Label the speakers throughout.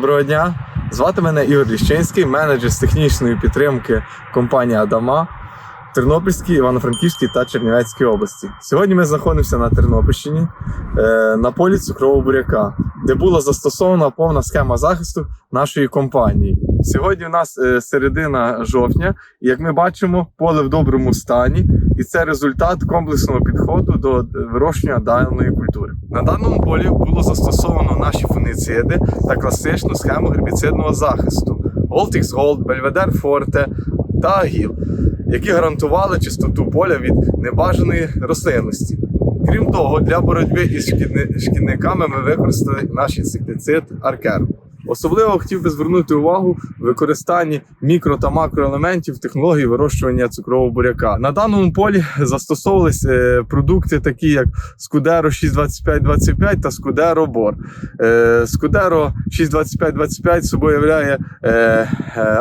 Speaker 1: Доброго дня! Звати мене Ігор Ліщинський, менеджер з технічної підтримки компанії Адама в Тернопільській, Івано-Франківській та Чернівецькій області. Сьогодні ми знаходимося на Тернопільщині е, на полі цукрового буряка, де була застосована повна схема захисту нашої компанії. Сьогодні у нас е, середина жовтня, і як ми бачимо, поле в доброму стані, і це результат комплексного підходу до вирощування даної культури. На даному полі було застосовано наші фунгіциди та класичну схему гербіцидного захисту Voltix Gold, Belvedere Forte та Agil, які гарантували чистоту поля від небажаної рослинності. Крім того, для боротьби із шкідниками ми використали наш інсектицид Аркер. Особливо хотів би звернути увагу в використанні мікро та макроелементів технології вирощування цукрового буряка. На даному полі застосовувались е, продукти, такі як Scudero 62525 та Scudero Bor. Е, Scudero 62525 собою являє е,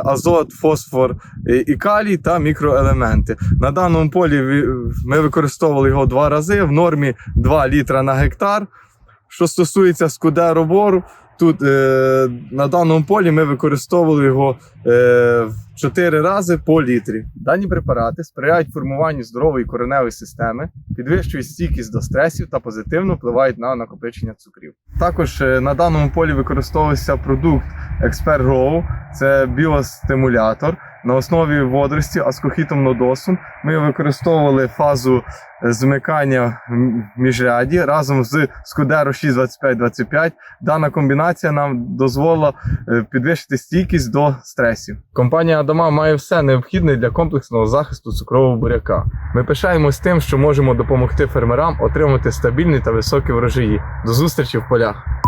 Speaker 1: азот, фосфор і калій та мікроелементи. На даному полі ми використовували його два рази в нормі 2 літра на гектар. Що стосується Bor, Тут е, на даному полі ми використовували його е, в 4 рази по літрі. Дані препарати сприяють формуванню здорової кореневої системи, підвищують стійкість до стресів та позитивно впливають на накопичення цукрів. Також е, на даному полі використовувався продукт Expert Grow, це біостимулятор на основі водорості аскохітом нодосум. Ми використовували фазу е, змикання міжряді разом з Scudero 62525 Дана комбінація нам дозволила е, підвищити стійкість до стресів. Компанія Адама має все необхідне для комплексного захисту цукрового буряка. Ми пишаємось тим, що можемо допомогти фермерам отримати стабільні та високі врожаї. До зустрічі в полях.